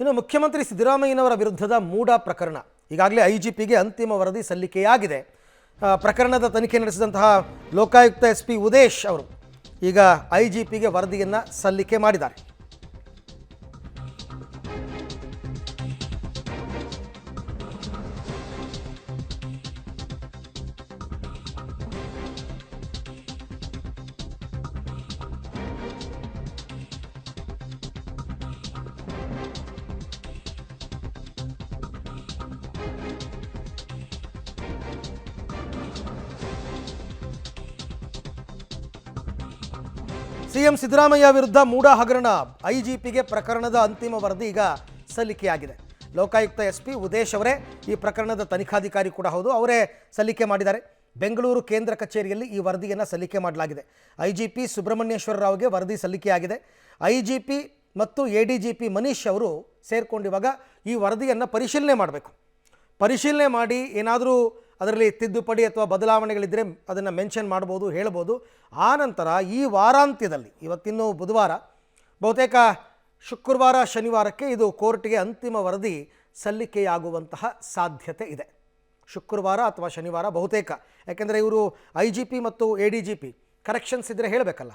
ಇನ್ನು ಮುಖ್ಯಮಂತ್ರಿ ಸಿದ್ದರಾಮಯ್ಯನವರ ವಿರುದ್ಧದ ಮೂಡ ಪ್ರಕರಣ. ಈಗಾಗಲೇ ಐ ಜಿ ಪಿಗೆ ಅಂತಿಮ ವರದಿ ಸಲ್ಲಿಕೆಯಾಗಿದೆ. ಪ್ರಕರಣದ ತನಿಖೆ ನಡೆಸಿದಂತಹ ಲೋಕಾಯುಕ್ತ ಎಸ್ ಪಿ ಉದೇಶ್ ಅವರು ಈಗ ಐ ಜಿ ಪಿಗೆ ವರದಿಯನ್ನು ಸಲ್ಲಿಕೆ ಮಾಡಿದ್ದಾರೆ. ಸಿಎಂ ಸಿದ್ದರಾಮಯ್ಯ ವಿರುದ್ಧ ಮೂಡ ಹಗರಣ ಐಜಿಪಿಗೆ ಪ್ರಕರಣದ ಅಂತಿಮ ವರದಿ ಈಗ ಸಲ್ಲಿಕೆಯಾಗಿದೆ. ಲೋಕಾಯುಕ್ತ ಎಸ್ ಪಿ ಉದೇಶ್ ಅವರೇ ಈ ಪ್ರಕರಣದ ತನಿಖಾಧಿಕಾರಿ ಕೂಡ ಹೌದು, ಅವರೇ ಸಲ್ಲಿಕೆ ಮಾಡಿದ್ದಾರೆ. ಬೆಂಗಳೂರು ಕೇಂದ್ರ ಕಚೇರಿಯಲ್ಲಿ ಈ ವರದಿಯನ್ನು ಸಲ್ಲಿಕೆ ಮಾಡಲಾಗಿದೆ. ಐ ಜಿ ಪಿ ಸುಬ್ರಹ್ಮಣ್ಯೇಶ್ವರ ರಾವ್ಗೆ ವರದಿ ಸಲ್ಲಿಕೆಯಾಗಿದೆ. ಐ ಜಿ ಪಿ ಮತ್ತು A D G P Manish ಅವರು ಸೇರಿಕೊಂಡಿವಾಗ ಈ ವರದಿಯನ್ನು ಪರಿಶೀಲನೆ ಮಾಡಬೇಕು. ಪರಿಶೀಲನೆ ಮಾಡಿ ಏನಾದರೂ ಅದರಲ್ಲಿ ತಿದ್ದುಪಡಿ ಅಥವಾ ಬದಲಾವಣೆಗಳಿದ್ದರೆ ಅದನ್ನು ಮೆನ್ಷನ್ ಮಾಡ್ಬೋದು, ಹೇಳ್ಬೋದು. ಆನಂತರ ನಂತರ ಈ ವಾರಾಂತ್ಯದಲ್ಲಿ, ಇವತ್ತಿನ್ನು ಬುಧವಾರ, ಬಹುತೇಕ ಶುಕ್ರವಾರ, ಶನಿವಾರಕ್ಕೆ ಇದು ಕೋರ್ಟ್ಗೆ ಅಂತಿಮ ವರದಿ ಸಲ್ಲಿಕೆಯಾಗುವಂತಹ ಸಾಧ್ಯತೆ ಇದೆ. ಶುಕ್ರವಾರ ಅಥವಾ ಶನಿವಾರ ಬಹುತೇಕ, ಯಾಕೆಂದರೆ ಇವರು ಐ ಜಿ ಪಿ ಮತ್ತು A D G P, corrections ಇದ್ದರೆ ಹೇಳಬೇಕಲ್ಲ.